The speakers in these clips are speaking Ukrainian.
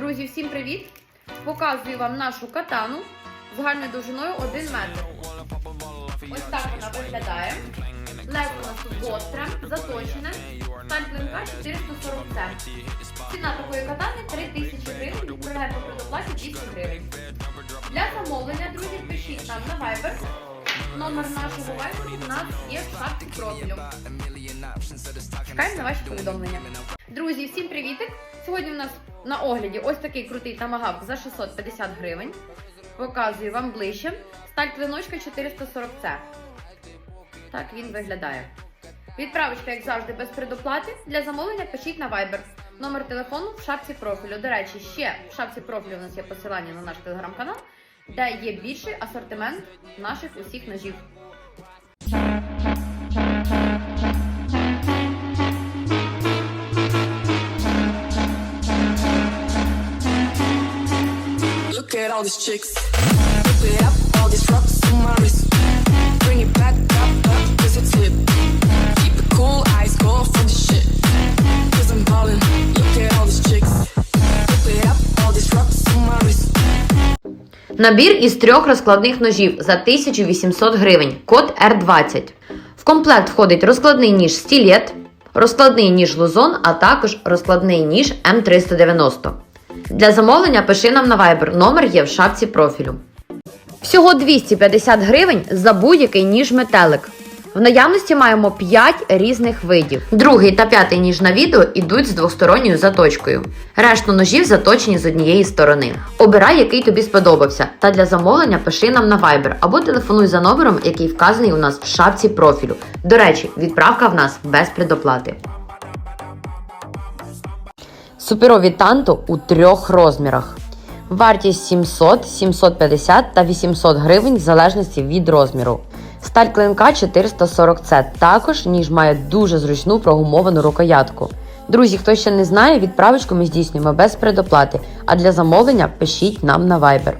Друзі, всім привіт! Показую вам нашу катану загальною довжиною 1 метр. Ось так вона виглядає. Лезо у нас тут гостре, заточене. Сталь клинка 440 цент. Ціна такої катани 3000 гривень, відправляє по предоплаті 200 гривень. Для замовлення, друзі, пишіть нам на Viber. Номер нашого Viber у нас є в шапці профілю. Чекаємо на ваші повідомлення. Друзі, всім привітик! Сьогодні у нас на огляді ось такий крутий тамагавк за 650 гривень. Показую вам ближче. Сталь клиночка 440C. Так він виглядає. Відправочка, як завжди, без предоплати. Для замовлення пишіть на Viber. Номер телефону в шапці профілю. До речі, ще в шапці профілю у нас є посилання на наш телеграм-канал, де є більший асортимент наших усіх ножів. All these chicks. Whip it up, all these rocks on my wrist. Bring it back up, up, cause it's hip. Keep it cool, eyes go for the shit. Cause I'm ballin'. Look at all these chicks. Whip it up, all these rocks on my wrist. Набір із трьох розкладних ножів за 1800 гривень. Код R20. В комплект входить розкладний ніж стілет, розкладний ніж лузон, а також розкладний ніж М390. Для замовлення пиши нам на Viber. Номер є в шапці профілю. Всього 250 гривень за будь-який ніж метелик. В наявності маємо 5 різних видів. Другий та п'ятий ніж на відео йдуть з двосторонньою заточкою. Решту ножів заточені з однієї сторони. Обирай, який тобі сподобався, та для замовлення пиши нам на Viber або телефонуй за номером, який вказаний у нас в шапці профілю. До речі, відправка в нас без предоплати. Суперові танто у трьох розмірах. Вартість 700, 750 та 800 гривень в залежності від розміру. Сталь клинка 440C. Також ніж має дуже зручну прогумовану рукоятку. Друзі, хто ще не знає, відправочку ми здійснюємо без предоплати, а для замовлення пишіть нам на Viber.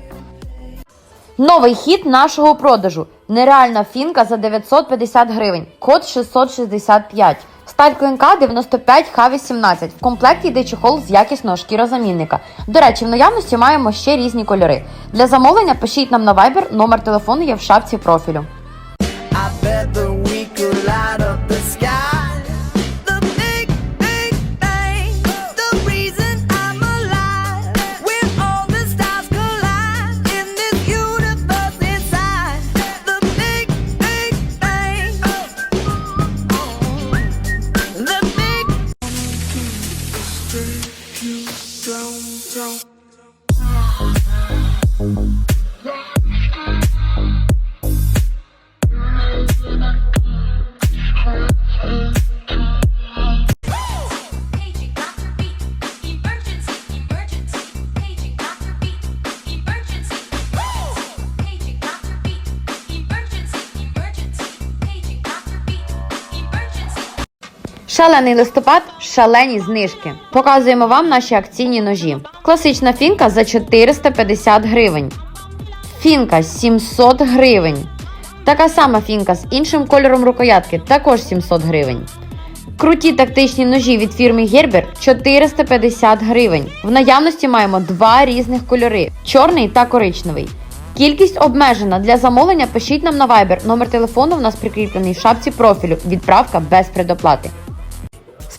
Новий хід нашого продажу. Нереальна фінка за 950 гривень. Код 665. Сталь клинка 95 Х18. В комплекті йде чехол з якісного шкірозамінника. До речі, в наявності маємо ще різні кольори. Для замовлення пишіть нам на Viber, номер телефону є в шапці профілю. Oh, my God. Шалений листопад, шалені знижки. Показуємо вам наші акційні ножі. Класична фінка за 450 гривень. Фінка 700 гривень. Така сама фінка з іншим кольором рукоятки також 700 гривень. Круті тактичні ножі від фірми Gerber 450 гривень. В наявності маємо два різних кольори чорний та коричневий. Кількість обмежена. Для замовлення пишіть нам на Viber. Номер телефону в нас прикріплений в шапці профілю. Відправка без предоплати.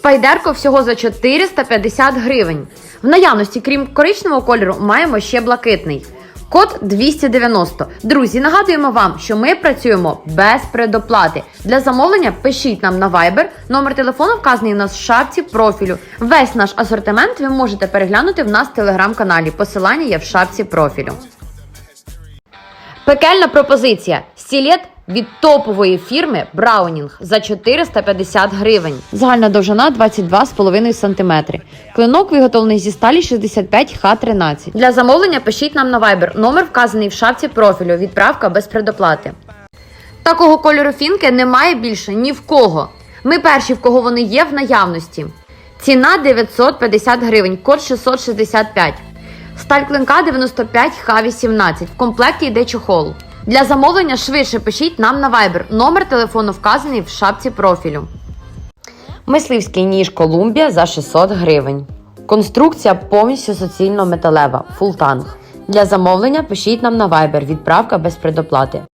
Спайдерко всього за 450 гривень. В наявності, крім коричневого кольору, маємо ще блакитний. Код 290. Друзі, нагадуємо вам, що ми працюємо без предоплати. Для замовлення пишіть нам на Viber. Номер телефону вказаний у нас в шапці профілю. Весь наш асортимент ви можете переглянути в нас в телеграм-каналі. Посилання є в шапці профілю. Пекельна пропозиція. Стілет від топової фірми Браунінг за 450 гривень. Загальна довжина 22,5 см. Клинок виготовлений зі сталі 65 Х13. Для замовлення пишіть нам на Viber. Номер вказаний в шапці профілю. Відправка без предоплати. Такого кольору фінки немає більше ні в кого. Ми перші, в кого вони є в наявності. Ціна 950 гривень, код 665. Сталь клинка 95 Х18. В комплекті йде чохол. Для замовлення швидше пишіть нам на Viber. Номер телефону вказаний в шапці профілю. Мисливський ніж Колумбія за 600 гривень. Конструкція повністю суцільно металева, фултанг. Для замовлення пишіть нам на Viber, відправка без предоплати.